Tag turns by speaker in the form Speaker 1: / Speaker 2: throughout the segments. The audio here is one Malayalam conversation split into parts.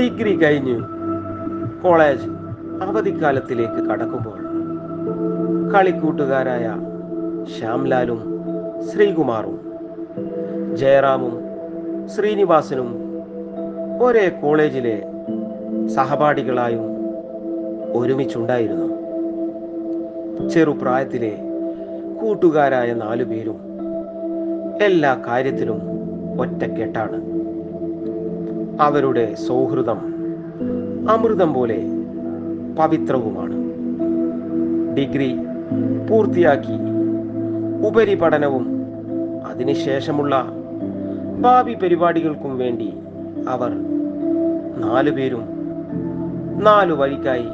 Speaker 1: ഡിഗ്രി കഴിഞ്ഞ് കോളേജ് അവധിക്കാലത്തിലേക്ക് കടക്കുമ്പോൾ കളിക്കൂട്ടുകാരായ ശ്യാംലാലും ശ്രീകുമാറും ജയറാമും ശ്രീനിവാസനും ഒരേ കോളേജിലെ സഹപാഠികളായും ഒരുമിച്ചുണ്ടായിരുന്നു. ചെറുപ്രായത്തിലെ കൂട്ടുകാരായ നാലുപേരും എല്ലാ കാര്യത്തിലും ഒറ്റക്കെട്ടാണ്. അവരുടെ സൗഹൃദം അമൃതം പോലെ പവിത്രവുമാണ്. ഡിഗ്രി പൂർത്തിയാക്കി ഉപരിപഠനവും അതിനുശേഷമുള്ള ഭാവി പരിപാടികൾക്കും വേണ്ടി അവർ നാലുപേരും നാലു വഴിക്കായി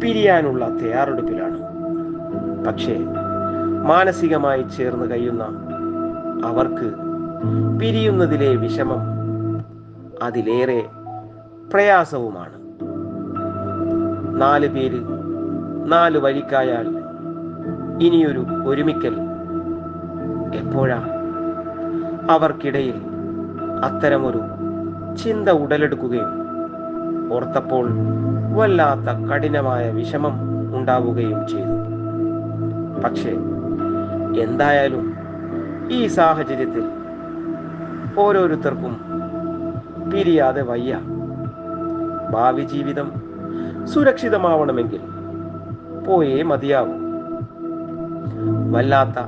Speaker 1: പിരിയാനുള്ള തയ്യാറെടുപ്പിലാണ്. പക്ഷേ മാനസികമായി ചേർന്ന് കഴിയുന്ന അവർക്ക് പിരിയുന്നതിലെ വിഷമം അതിലേറെ പ്രയാസവുമാണ്. നാല് പേര് നാല് വഴിക്കായാൽ ഇനിയൊരു ഒരുമിക്കൽ. എപ്പോഴാ? അവർക്കിടയിൽ അത്തരമൊരു ചിന്ത ഉടലെടുക്കുകയും ഓർത്തപ്പോൾ വല്ലാത്ത കഠിനമായ വിഷമം ഉണ്ടാവുകയും ചെയ്തു. പക്ഷേ എന്തായാലും ഈ സാഹചര്യത്തിൽ ഓരോരുത്തർക്കും പിരിയാതെ വയ്യ. ഭാവി ജീവിതം സുരക്ഷിതമാവണമെങ്കിൽ പോയേ മതിയാവും. വല്ലാത്ത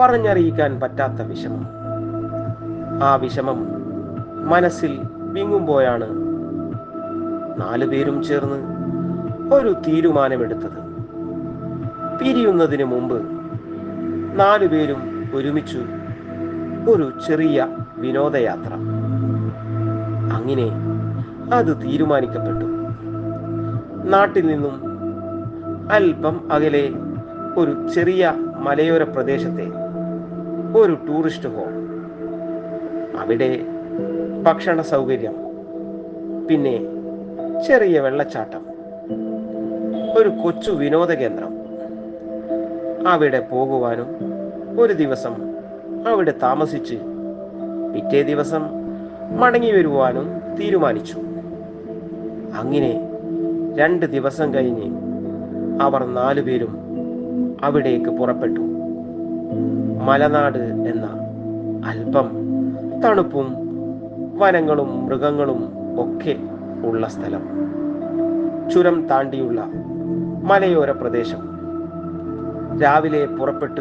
Speaker 1: പറഞ്ഞറിയിക്കാൻ പറ്റാത്ത വിഷമം. ആ വിഷമം മനസ്സിൽ വിങ്ങുമ്പോഴാണ് നാലുപേരും ചേർന്ന് ഒരു തീരുമാനമെടുത്തത്. പിരിയുന്നതിന് മുമ്പ് നാലുപേരും ഒരുമിച്ചു ഒരു ചെറിയ വിനോദയാത്ര. അങ്ങനെ അത് തീരുമാനിക്കപ്പെട്ടു. നാട്ടിൽ നിന്നും അല്പം അകലെ ഒരു ചെറിയ മലയോര പ്രദേശത്തെ ഒരു ടൂറിസ്റ്റ് ഹോം. അവിടെ ഭക്ഷണ സൗകര്യം പിന്നെ ചെറിയ വെള്ളച്ചാട്ടം ഒരു കൊച്ചു വിനോദ കേന്ദ്രം. അവിടെ പോകുവാനും ഒരു ദിവസം അവിടെ താമസിച്ച് പിറ്റേ ദിവസം മടങ്ങി വരുവാനും തീരുമാനിച്ചു. അങ്ങനെ രണ്ട് ദിവസം കഴിഞ്ഞ് അവർ നാലുപേരും അവിടേക്ക് പുറപ്പെട്ടു. മലനാട് എന്ന അല്പം തണുപ്പും വനങ്ങളും മൃഗങ്ങളും ഒക്കെ ഉള്ള സ്ഥലം. ചുരം താണ്ടിയുള്ള മലയോര പ്രദേശം. രാവിലെ പുറപ്പെട്ട്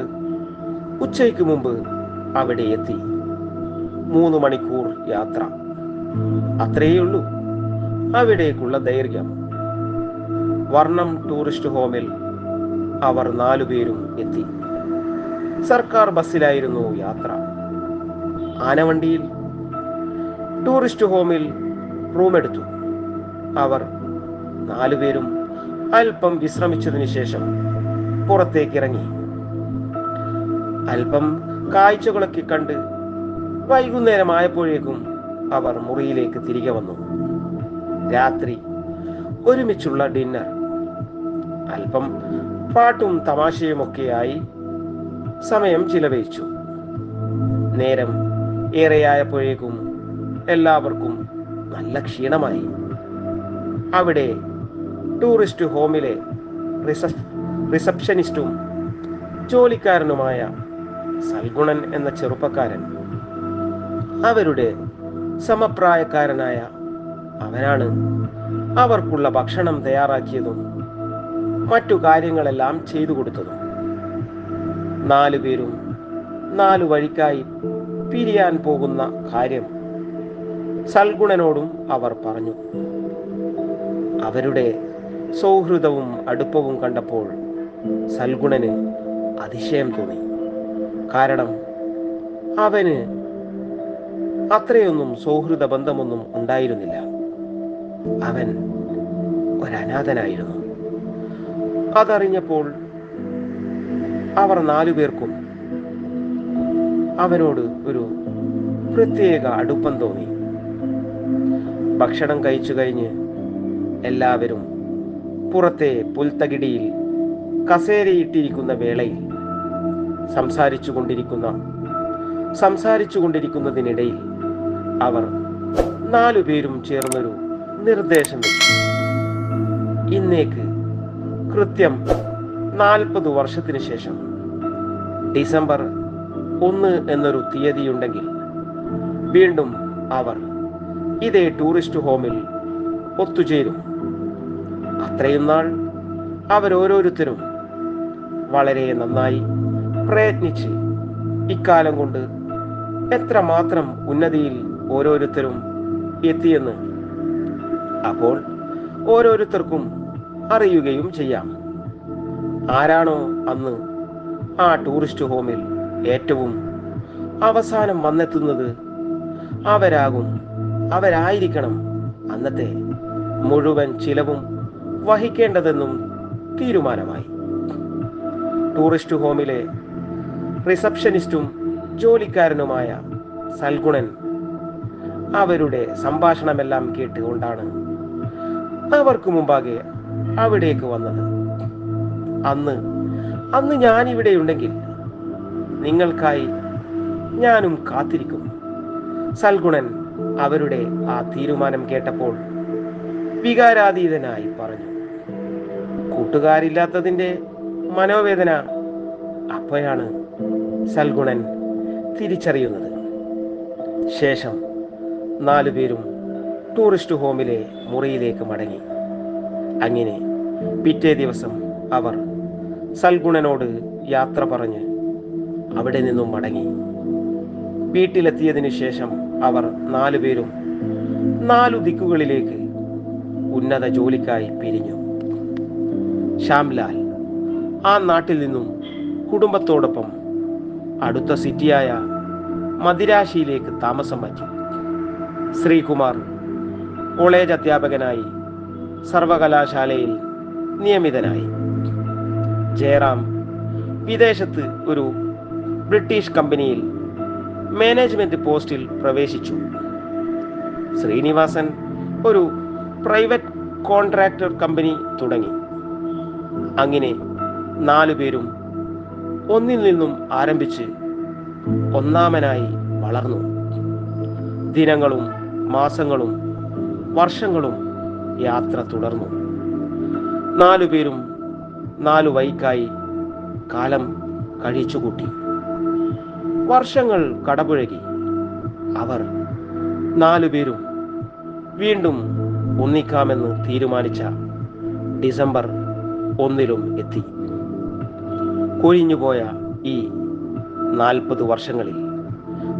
Speaker 1: ഉച്ചയ്ക്ക് മുമ്പ് അവിടെ എത്തി. മൂന്ന് മണിക്കൂർ യാത്ര. അത്രയേ ഉള്ളൂ അവിടേക്കുള്ള ദൈർഘ്യം. വർണം ടൂറിസ്റ്റ് ഹോമിൽ അവർ നാലുപേരും എത്തി. സർക്കാർ ബസ്സിലായിരുന്നു യാത്ര. ആനവണ്ടിയിൽ ടൂറിസ്റ്റ് ഹോമിൽ റൂം എടുത്തു. അവർ നാലുപേരും അല്പം വിശ്രമിച്ചതിനു ശേഷം പുറത്തേക്കിറങ്ങി. അല്പം കാഴ്ചകളൊക്കെ കണ്ട് വൈകുന്നേരമായപ്പോഴേക്കും അവർ മുറിയിലേക്ക് തിരികെ വന്നു. രാത്രി ഒരുമിച്ചുള്ള ഡിന്നർ. അല്പം പാട്ടും തമാശയും ഒക്കെയായി സമയം ചിലവഴിച്ചു. നേരം ഏറെയായപ്പോഴേക്കും എല്ലാവർക്കും നല്ല ക്ഷീണമായി. അവിടെ ടൂറിസ്റ്റ് ഹോമിലെ റിസപ് റിസപ്ഷനിസ്റ്റും ജോലിക്കാരനുമായ സൽഗുണൻ എന്ന ചെറുപ്പക്കാരൻ അവരുടെ സമപ്രായക്കാരനായ അവനാണ്. അവർക്കുള്ള ഭക്ഷണം തയ്യാറാക്കിയതും മറ്റു കാര്യങ്ങളെല്ലാം ചെയ്തു കൊടുത്തതും. നാലു പേരും നാലു വഴിക്കായി പിരിയാൻ പോകുന്ന കാര്യം സൽഗുണനോടും അവർ പറഞ്ഞു. അവരുടെ സൗഹൃദവും അടുപ്പവും കണ്ടപ്പോൾ സൽഗുണന് അതിശയം തോന്നി. കാരണം അവന് അത്രയൊന്നും സൗഹൃദ ബന്ധമൊന്നും ഉണ്ടായിരുന്നില്ല. അവൻ ഒരനാഥനായിരുന്നു. അതറിഞ്ഞപ്പോൾ അവർ നാലുപേർക്കും അവനോട് ഒരു പ്രത്യേക അടുപ്പം തോന്നി. ഭക്ഷണം കഴിച്ചു കഴിഞ്ഞ് എല്ലാവരും പുറത്തെ പുൽത്തകിടിയിൽ കസേരയിട്ടിരിക്കുന്ന വേളയിൽ സംസാരിച്ചു കൊണ്ടിരിക്കുന്ന സംസാരിച്ചു കൊണ്ടിരിക്കുന്നതിനിടയിൽ അവർ നാലു പേരും ചേർന്നൊരു നിർദ്ദേശം വെച്ചു. ഇന്നേക്ക് കൃത്യം നാൽപ്പത് വർഷത്തിന് ശേഷം ഡിസംബർ ഒന്ന് എന്നൊരു തീയതിയുണ്ടെങ്കിൽ വീണ്ടും അവർ ഇതേ ടൂറിസ്റ്റ് ഹോമിൽ ഒത്തുചേരും. അത്രയും നാൾ അവരോരോരുത്തരും വളരെ നന്നായി പ്രയത്നിച്ച് ഇക്കാലം കൊണ്ട് എത്രമാത്രം ഉന്നതിയിൽ ഓരോരുത്തരും എത്തിയെന്ന്. അപ്പോൾ ഓരോരുത്തർക്കും അറിയുകയും ചെയ്യാം. ആരാണോ അന്ന് ആ ടൂറിസ്റ്റ് ഹോമിൽ ഏറ്റവും അവസാനം വന്നെത്തുന്നത് അവരാകും അവരായിരിക്കണം അന്നത്തെ മുഴുവൻ ചിലവും വഹിക്കേണ്ടതെന്നും തീരുമാനമായി. ടൂറിസ്റ്റ് ഹോമിലെ റിസപ്ഷനിസ്റ്റും ജോലിക്കാരനുമായ സൽഗുണൻ അവരുടെ സംഭാഷണമെല്ലാം കേട്ടുകൊണ്ടാണ് അവർക്ക് മുമ്പാകെ അവിടേക്ക് വന്നത്. അന്ന് അന്ന് ഞാൻ ഇവിടെ ഉണ്ടെങ്കിൽ നിങ്ങൾക്കായി ഞാനും കാത്തിരിക്കും. സൽഗുണൻ അവരുടെ ആ തീരുമാനം കേട്ടപ്പോൾ വികാരാതീതനായി പറഞ്ഞു കൂട്ടുകാരില്ലാത്തതിന്റെ മനോവേദന അപ്പോഴാണ് സൽഗുണൻ തിരിച്ചറിയുന്നത്. ശേഷം നാലുപേരും ടൂറിസ്റ്റ് ഹോമിലെ മുറിയിലേക്ക് മടങ്ങി. അങ്ങനെ പിറ്റേ ദിവസം അവർ സൽഗുണനോട് യാത്ര പറഞ്ഞ് അവിടെ നിന്നും മടങ്ങി. വീട്ടിലെത്തിയതിനു ശേഷം അവർ നാലുപേരും നാലു ദിക്കുകളിലേക്ക് ഉന്നത ജോലിക്കായി പിരിഞ്ഞു. ശ്യാംലാൽ ആ നാട്ടിൽ നിന്നും കുടുംബത്തോടൊപ്പം അടുത്ത സിറ്റിയായ മദിരാശിയിലേക്ക് താമസം മാറ്റി. ശ്രീകുമാർ കോളേജ് അധ്യാപകനായി സർവകലാശാലയിൽ നിയമിതനായി. ജയറാം വിദേശത്ത് ഒരു ബ്രിട്ടീഷ് കമ്പനിയിൽ മാനേജ്മെന്റ് പോസ്റ്റിൽ പ്രവേശിച്ചു. ശ്രീനിവാസൻ ഒരു പ്രൈവറ്റ് കോൺട്രാക്ടർ കമ്പനി തുടങ്ങി. അങ്ങനെ നാലു പേരും ഒന്നിൽ നിന്നും ആരംഭിച്ച് ഒന്നാമനായി വളർന്നു. ദിനങ്ങളും മാസങ്ങളും വർഷങ്ങളും യാത്ര തുടർന്നു. നാലു പേരും നാലു വൈക്കായി കാലം കഴിച്ചുകൂട്ടി. വർഷങ്ങൾ കടപുഴകി. അവർ നാലുപേരും വീണ്ടും ഒന്നിക്കാമെന്ന് തീരുമാനിച്ച ഡിസംബർ ഒന്നിലും എത്തി. കൊഴിഞ്ഞുപോയ ഈ നാൽപ്പത് വർഷങ്ങളിൽ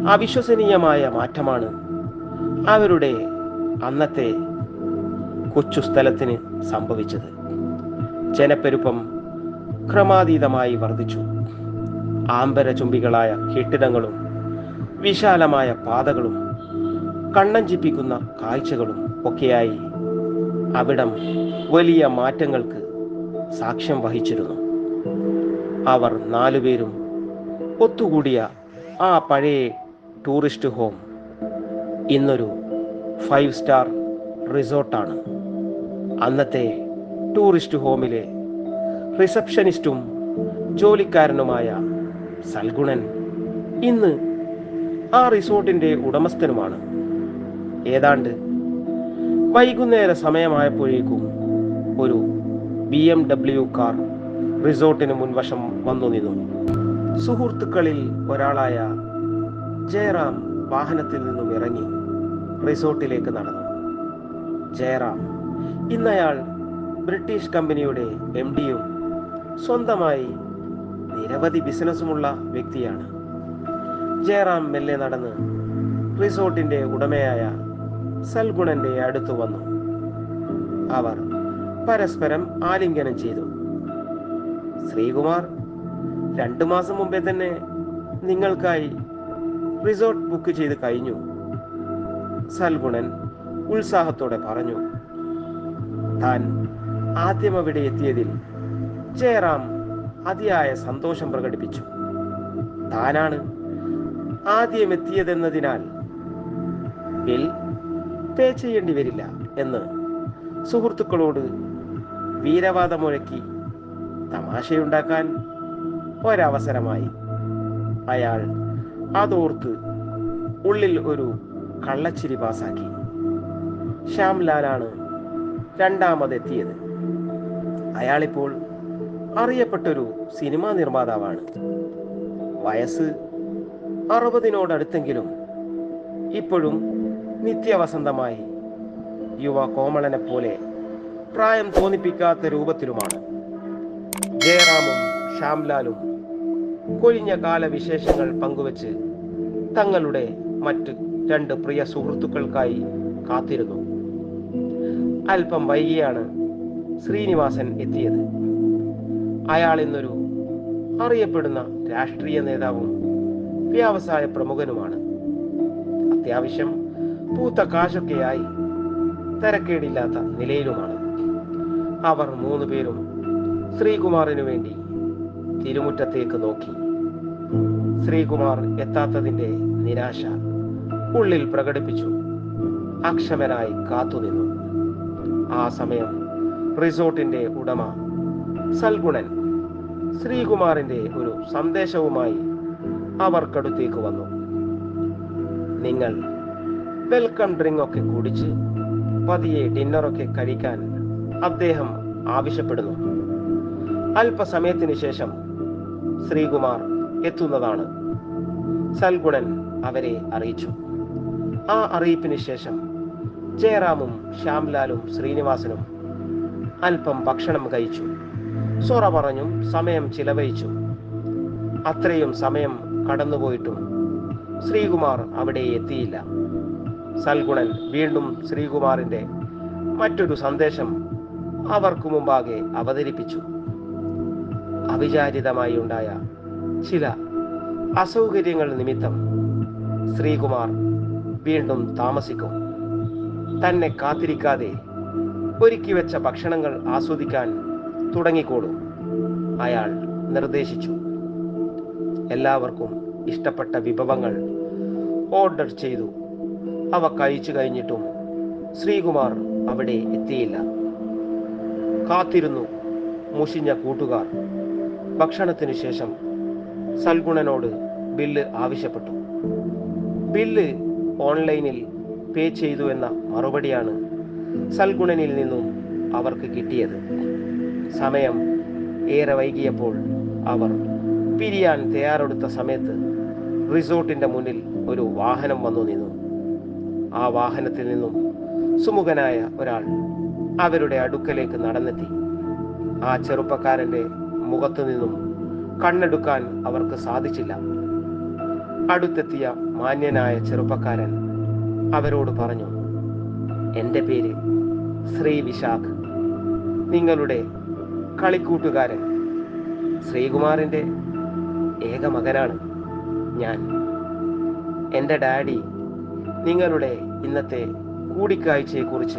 Speaker 1: അവിശ്വസനീയമായ മാറ്റമാണ് അവരുടെ അന്നത്തെ കൊച്ചു സ്ഥലത്തിന് സംഭവിച്ചത്. ജനപ്പെരുപ്പം ക്രമാതീതമായി വർദ്ധിച്ചു. ആംബരചുംബികളായ കെട്ടിടങ്ങളും വിശാലമായ പാതകളും കണ്ണഞ്ചിപ്പിക്കുന്ന കാഴ്ചകളും ഒക്കെയായി അവിടം വലിയ മാറ്റങ്ങൾക്ക് സാക്ഷ്യം വഹിച്ചിരുന്നു. അവർ നാലുപേരും ഒത്തുകൂടിയ ആ പഴയ ടൂറിസ്റ്റ് ഹോം ഇന്നൊരു ഫൈവ് സ്റ്റാർ റിസോർട്ടാണ്. അന്നത്തെ ടൂറിസ്റ്റ് ഹോമിലെ റിസപ്ഷനിസ്റ്റും ജോലിക്കാരനുമായ സൽഗുണൻ ഇന്ന് ആ റിസോർട്ടിന്റെ ഉടമസ്ഥനുമാണ്. ഏതാണ്ട് വൈകുന്നേര സമയമായപ്പോഴേക്കും ഒരു ബി എം ഡബ്ല്യു കാർ റിസോർട്ടിന് മുൻവശം വന്നു നിന്നു. സുഹൃത്തുക്കളിൽ ഒരാളായ ജയറാം വാഹനത്തിൽ നിന്നും ഇറങ്ങി റിസോർട്ടിലേക്ക് നടന്നു. ജയറാം ഇന്നയാൾ ബ്രിട്ടീഷ് കമ്പനിയുടെ എം ഡിയും സ്വന്തമായി നിരവധി ബിസിനസ്സുമുള്ള വ്യക്തിയാണ്. ജയറാം മെല്ലെ നടന്ന് റിസോർട്ടിന്റെ ഉടമയായ സൽഗുണന്റെ അടുത്തു വന്നു. അവർ പരസ്പരം ആലിംഗനം ചെയ്തു. ശ്രീകുമാർ രണ്ടു മാസം മുമ്പേ തന്നെ നിങ്ങൾക്കായി റിസോർട്ട് ബുക്ക് ചെയ്ത് കഴിഞ്ഞു. സൽഗുണൻ ഉത്സാഹത്തോടെ പറഞ്ഞു താൻ ആദ്യം അവിടെ എത്തിയതിൽ ജയറാം അതിയായ സന്തോഷം പ്രകടിപ്പിച്ചു. താനാണ് ആദ്യം എത്തിയതെന്നതിനാൽ ബിൽ പേ ചെയ്യേണ്ടി വരില്ല എന്ന് സുഹൃത്തുക്കളോട് വീരവാദം വീരവാദമുഴക്കി തമാശയുണ്ടാക്കാൻ ഒരവസരമായി അയാൾ അതോർത്ത് ഉള്ളിൽ ഒരു കള്ളച്ചിരി പാസാക്കി. ശ്യാംലാലാണ് രണ്ടാമതെത്തിയത്. അയാളിപ്പോൾ അറിയപ്പെട്ടൊരു സിനിമാ നിർമ്മാതാവാണ്. വയസ്സ് അറുപതിനോടടുത്തെങ്കിലും ഇപ്പോഴും നിത്യവസന്തമായി യുവ കോമളനെ പോലെ പ്രായം തോന്നിപ്പിക്കാത്ത രൂപത്തിലുമാണ്. ജയറാമും ശ്യാംലാലും കൊഴിഞ്ഞ കാല വിശേഷങ്ങൾ പങ്കുവച്ച് തങ്ങളുടെ മറ്റ് രണ്ട് പ്രിയ സുഹൃത്തുക്കൾക്കായി കാത്തിരുന്നു. അല്പം വൈകിയാണ് ശ്രീനിവാസൻ എത്തിയത്. അയാൾ ഇന്നൊരു അറിയപ്പെടുന്ന രാഷ്ട്രീയ നേതാവും വ്യവസായ പ്രമുഖനുമാണ്. അത്യാവശ്യം പൂത്ത കാശൊക്കെയായി തിരക്കേടില്ലാത്ത നിലയിലുമാണ്. അവർ മൂന്ന് പേരും ശ്രീകുമാറിനു വേണ്ടി തിരുമുറ്റത്തേക്ക് നോക്കി. ശ്രീകുമാർ എത്താത്തതിന്റെ നിരാശ ഉള്ളിൽ പ്രകടിപ്പിച്ചു. അക്ഷമനായി കാത്തുനിന്നു ആ സമയം റിസോർട്ടിന്റെ ഉടമ സൽഗുണൻ ശ്രീകുമാറിന്റെ ഒരു സന്ദേശവുമായി അവർക്കടുത്തേക്ക് വന്നു. നിങ്ങൾ വെൽക്കം ഡ്രിങ്ക് ഒക്കെ കുടിച്ച് പതിയെ ഡിന്നറൊക്കെ കഴിക്കാൻ അദ്ദേഹം ആവശ്യപ്പെടുന്നു. അല്പസമയത്തിന് ശേഷം ശ്രീകുമാർ എത്തുന്നതാണ്. സൽഗുണൻ അവരെ അറിയിച്ചു. ആ അറിയിപ്പിന് ശേഷം ജയറാമും ശ്യാംലാലും ശ്രീനിവാസനും അല്പം ഭക്ഷണം കഴിച്ചു. സൊറ പറഞ്ഞു സമയം ചിലവഴിച്ചു. അത്രയും സമയം കടന്നുപോയിട്ടും ശ്രീകുമാർ അവിടെ എത്തിയില്ല. സൽഗുണൻ വീണ്ടും ശ്രീകുമാറിന്റെ മറ്റൊരു സന്ദേശം അവർക്ക് മുമ്പാകെ അവതരിപ്പിച്ചു. അവിചാരിതമായി ഉണ്ടായ ചില അസൗകര്യങ്ങൾ നിമിത്തം ശ്രീകുമാർ വീണ്ടും താമസിക്കും. തന്നെ കാത്തിരിക്കാതെ ഒരുക്കി വെച്ച ഭക്ഷണങ്ങൾ ആസ്വദിക്കാൻ തുടങ്ങിക്കോളും. അയാൾ നിർദ്ദേശിച്ചു. എല്ലാവർക്കും ഇഷ്ടപ്പെട്ട വിഭവങ്ങൾ ഓർഡർ ചെയ്തു. അവ കഴിച്ചു കഴിഞ്ഞിട്ടും ശ്രീകുമാർ അവിടെ എത്തിയില്ല. കാത്തിരുന്നു മുഷിഞ്ഞ കൂട്ടുകാർ. ഭക്ഷണത്തിനു ശേഷം സൽഗുണനോട് ബില്ല് ആവശ്യപ്പെട്ടു. ബില്ല് ഓൺലൈനിൽ പേ ചെയ്തു എന്ന മറുപടിയാണ് സൽഗുണനിൽ നിന്നും അവർക്ക് കിട്ടിയത്. സമയം ഏറെ വൈകിയപ്പോൾ അവർ പിരിയാൻ തയ്യാറെടുത്ത സമയത്ത് റിസോർട്ടിന്റെ മുന്നിൽ ഒരു വാഹനം വന്നു നിന്നു. ആ വാഹനത്തിൽ നിന്നും സുമുഖനായ ഒരാൾ അവരുടെ അടുക്കലേക്ക് നടന്നെത്തി. ആ ചെറുപ്പക്കാരന്റെ മുഖത്തു നിന്നും കണ്ണെടുക്കാൻ അവർക്ക് സാധിച്ചില്ല. അടുത്തെത്തിയ മാന്യനായ ചെറുപ്പക്കാരൻ അവരോട് പറഞ്ഞു എന്റെ പേര് ശ്രീ വിശാഖ്. നിങ്ങളുടെ കളിക്കൂട്ടുകാരൻ ശ്രീകുമാറിന്റെ ഏക മകനാണ് ഞാൻ. എന്റെ ഡാഡി നിങ്ങളുടെ ഇന്നത്തെ കൂടിക്കാഴ്ചയെക്കുറിച്ച്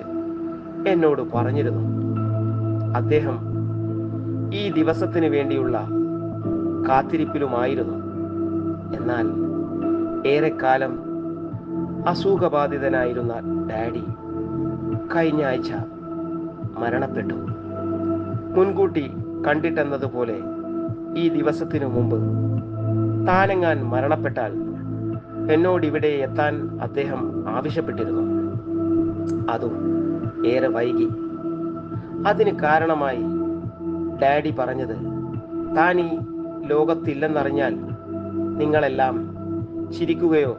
Speaker 1: എന്നോട് പറഞ്ഞിരുന്നു. അദ്ദേഹം ഈ ദിവസത്തിന് വേണ്ടിയുള്ള കാത്തിരിപ്പിലുമായിരുന്നു. എന്നാൽ ഏറെക്കാലം അസുഖബാധിതനായിരുന്ന ഡാഡി കഴിഞ്ഞ ആഴ്ച മരണപ്പെട്ടു. മുൻകൂട്ടി കണ്ടിട്ടെന്നതുപോലെ ഈ ദിവസത്തിനു മുമ്പ് താനെങ്ങാൻ മരണപ്പെട്ടാൽ എന്നോട് ഇവിടെ എത്താൻ അദ്ദേഹം ആവശ്യപ്പെട്ടിരുന്നു. അതും ഏറെ വൈകി. അതിന് കാരണമായി ഡാഡി പറഞ്ഞത്. താൻ ഈ ലോകത്തില്ലെന്നറിഞ്ഞാൽ നിങ്ങളെല്ലാം ചിരിക്കുകയോ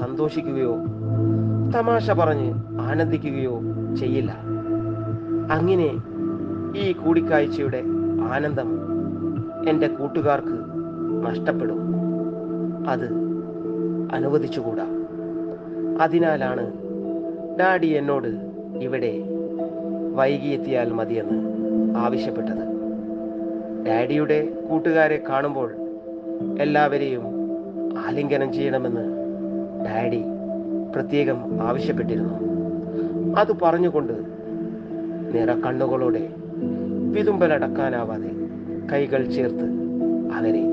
Speaker 1: സന്തോഷിക്കുകയോ തമാശ പറഞ്ഞ് ആനന്ദിക്കുകയോ ചെയ്യില്ല. അങ്ങനെ ഈ കൂടിക്കാഴ്ചയുടെ ആനന്ദം എന്റെ കൂട്ടുകാർക്ക് നഷ്ടപ്പെടും. അത് അനുവദിച്ചുകൂടാ. അതിനാലാണ് ഡാഡി എന്നോട് ഇവിടെ വൈകിയെത്തിയാൽ മതിയെന്ന് ആവശ്യപ്പെട്ടത്. ഡാഡിയുടെ കൂട്ടുകാരെ കാണുമ്പോൾ എല്ലാവരെയും ആലിംഗനം ചെയ്യണമെന്ന് ഡാഡി പ്രത്യേകം ആവശ്യപ്പെട്ടിരുന്നു. അത് പറഞ്ഞുകൊണ്ട് നിറ കണ്ണുകളോടെ വിതുമ്പലടക്കാനാവാതെ കൈകൾ ചേർത്ത് അവരെ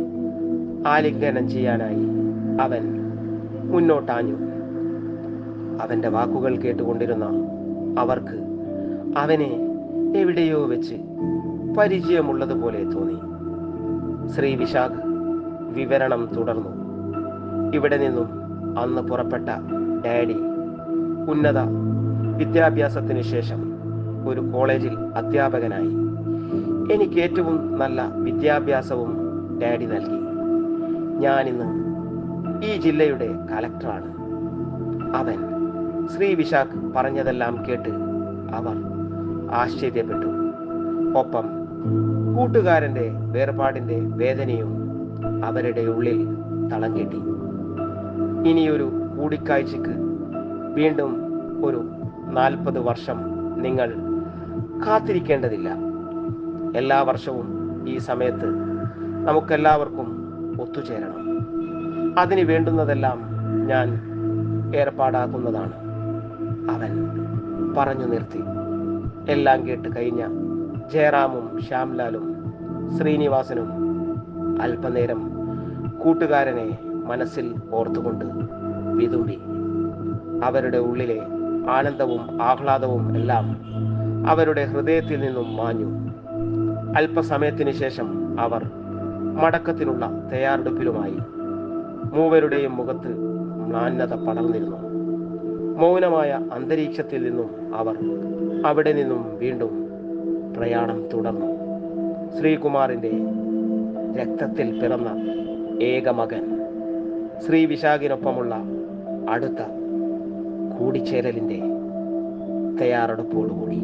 Speaker 1: ആലിംഗനം ചെയ്യാനായി അവൻ മുന്നോട്ടാഞ്ഞു. അവന്റെ വാക്കുകൾ കേട്ടുകൊണ്ടിരുന്ന അവർക്ക് അവനെ എവിടെയോ വെച്ച് പരിചയമുള്ളതുപോലെ തോന്നി. ശ്രീ വിശാഖ് വിവരണം തുടർന്നു. ഇവിടെ നിന്നും അന്ന് പുറപ്പെട്ട ഡാഡി ഉന്നത വിദ്യാഭ്യാസത്തിന് ശേഷം ഒരു കോളേജിൽ അധ്യാപകനായി. എനിക്ക് ഏറ്റവും നല്ല വിദ്യാഭ്യാസവും ഡാഡി നൽകി. ഞാനിന്ന് ഈ ജില്ലയുടെ കലക്ടറാണ്. അവൻ ശ്രീ വിശാഖ് പറഞ്ഞതെല്ലാം കേട്ട് അവർ ആശ്ചര്യപ്പെട്ടു. ഒപ്പം കൂട്ടുകാരന്റെ വേർപാടിന്റെ വേദനയും അവരുടെ ഉള്ളിൽ തളം കെട്ടി ഇനിയൊരു കൂടിക്കാഴ്ചക്ക് വീണ്ടും ഒരു നാൽപ്പത് വർഷം നിങ്ങൾ കാത്തിരിക്കേണ്ടതില്ല. എല്ലാ വർഷവും ഈ സമയത്ത് നമുക്കെല്ലാവർക്കും ഒത്തുചേരണം. അതിന് വേണ്ടുന്നതെല്ലാം ഞാൻ ഏർപ്പാടാക്കുന്നതാണ്. അവൻ പറഞ്ഞു നിർത്തി. എല്ലാം കേട്ട് കഴിഞ്ഞ ജയറാമും ശ്യാംലാലും ശ്രീനിവാസനും അല്പനേരം കൂട്ടുകാരനെ മനസ്സിൽ ഓർത്തുകൊണ്ട് വിതുമ്പി. അവരുടെ ഉള്ളിലെ ആനന്ദവും ആഹ്ലാദവും എല്ലാം അവരുടെ ഹൃദയത്തിൽ നിന്നും മാഞ്ഞു. അല്പസമയത്തിന് ശേഷം അവർ മടക്കത്തിനുള്ള തയ്യാറെടുപ്പിലുമായി മൂവരുടെയും മുഖത്ത് മ്ലാന്നത പടർന്നിരുന്നു. മൗനമായ അന്തരീക്ഷത്തിൽ നിന്നും അവർ അവിടെ നിന്നും വീണ്ടും പ്രയാണം തുടർന്നു. ശ്രീകുമാറിന്റെ രക്തത്തിൽ പിറന്ന ഏക മകൻ ശ്രീ വിശാഖിനൊപ്പമുള്ള അടുത്ത കൂടിച്ചേരലിന്റെ തയ്യാറെടുപ്പോടുകൂടി.